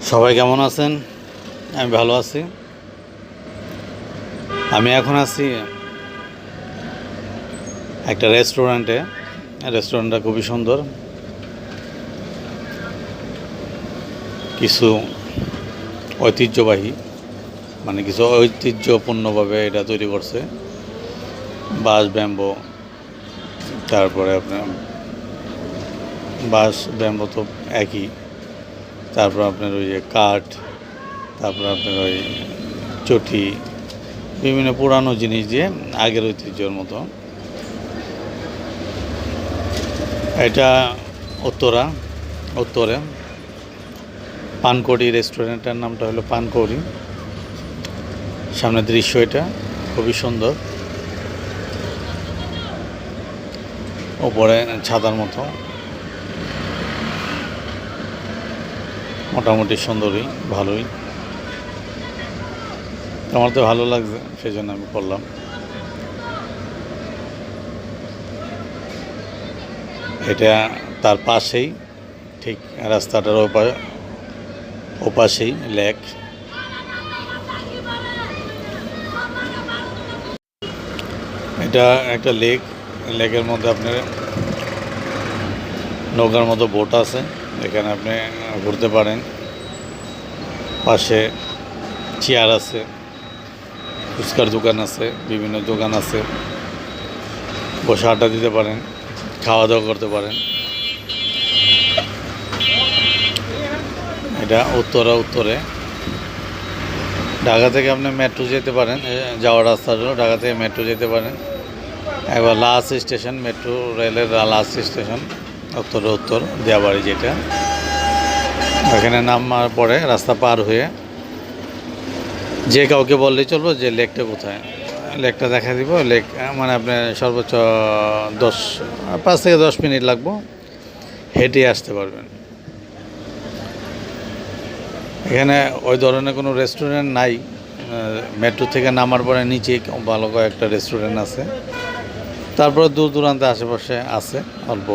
সবাই কেমন আছেন? আমি ভালো আছি। আমি এখন আছি একটা রেস্টুরেন্টে। রেস্টুরেন্টটা খুবই সুন্দর। কিছু ঐতিহ্যবাহী মানে কিছু ঐতিহ্যপূর্ণভাবে এটা তৈরি করছে। বাঁশ, ব্যাম্বো, তারপরে আপনার বাঁশ, ব্যাম্বো তো একই। তারপর আপনার ওই যে কাঠ, তারপর আপনার ওই চটি, বিভিন্ন পুরানো জিনিস দিয়ে আগের ঐতিহ্যের মতো। এটা উত্তরা, উত্তরে। পানকড়ি রেস্টুরেন্টের নামটা হলো পানকড়ি। সামনের দৃশ্য এটা, খুবই সুন্দর। ওপরে ছাতার মতো। মোটামুটি সুন্দরই ভালোই। আমার তো ভালো লাগছে সেই জন্য আমি করলাম এটা তার পাশেই, ঠিক রাস্তাটার ওপা, ওপাশেই, লেক। এটা একটা লেক। লেকের মধ্যে আপনার নৌকার মতো বোট আছে। এখানে আপনি ঘুরতে পারেন। পাশে চেয়ার আছে, ফুচকার দোকান আছে, বিভিন্ন দোকান আছে। বসে আড্ডা দিতে পারেন, খাওয়া দাওয়া করতে পারেন। এটা উত্তরা উত্তরে। ঢাকা থেকে আপনি মেট্রো যেতে পারেন যাওয়ার রাস্তা হলো ঢাকা থেকে মেট্রো যেতে পারেন। একবার লাস্ট স্টেশন, মেট্রো রেলের লাস্ট স্টেশন। উত্তরে উত্তর দেয়াবাড়ি যেটা। ওখানে নামার পরে রাস্তা পার হয়ে যে কাউকে বললেই চলবো যে লেকটা কোথায়? লেকটা দেখা দিব, লেক মানে আপনার সর্বোচ্চ দশ, পাঁচ থেকে দশ মিনিট লাগবো, হেঁটে আসতে পারবেন। এখানে ওই ধরনের কোনো রেস্টুরেন্ট নাই। মেট্রো থেকে নামার পরে নিচে ভালো কয়েকটা রেস্টুরেন্ট আছে। তারপরে দূর দূরান্তে আশেপাশে আছে, অল্প।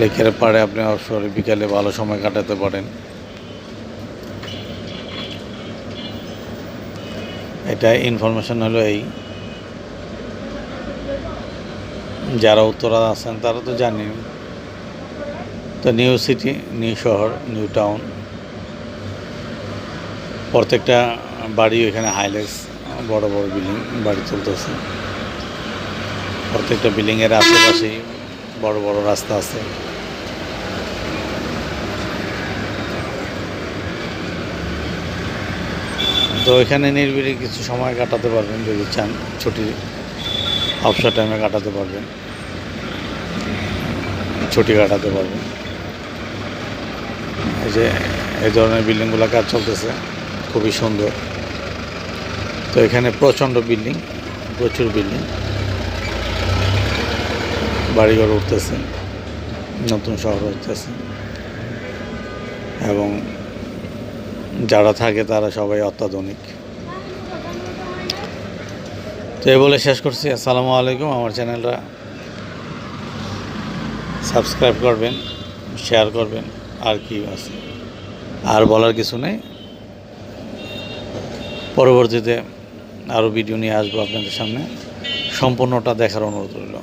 লেকের পাড়ে আপনি অবসরে বিকালে ভালো সময় কাটাতে পারেন। এটা ইনফরমেশন হলো এই। যারা উত্তরা আছেন তারা তো জানেন। তো নিউ সিটি, নিউ শহর, নিউ টাউন। প্রত্যেকটা বাড়ি এখানে হাইলেক্স বড় বড় বিল্ডিং বাড়ি চলতেছে। প্রত্যেকটা বিল্ডিংয়ের আশেপাশেই বড় বড় রাস্তা আছে। তো এখানে নির্বিড়ে কিছু সময় কাটাতে পারবেন যদি চান। ছুটি অবসর টাইমে কাটাতে পারবেন। ছুটি কাটাতে পারবেন। এই যে, এই ধরনের বিল্ডিংগুলো কাজ চলতেছে। খুবই সুন্দর। তো এখানে প্রচণ্ড বিল্ডিং, প্রচুর বিল্ডিং। বাড়িঘর উঠতেছে, নতুন শহর উঠতেছে এবং যারা থাকে তারা সবাই অত্যাধুনিক। তো এই বলে শেষ করছি। আসসালামু আলাইকুম। আমার চ্যানেলটা সাবস্ক্রাইব করবেন, শেয়ার করবেন, আর কি আছে। আর বলার কিছু নেই। পরবর্তীতে আরও ভিডিও নিয়ে আসব আপনাদের সামনে। সম্পূর্ণটা দেখার অনুরোধ রইল।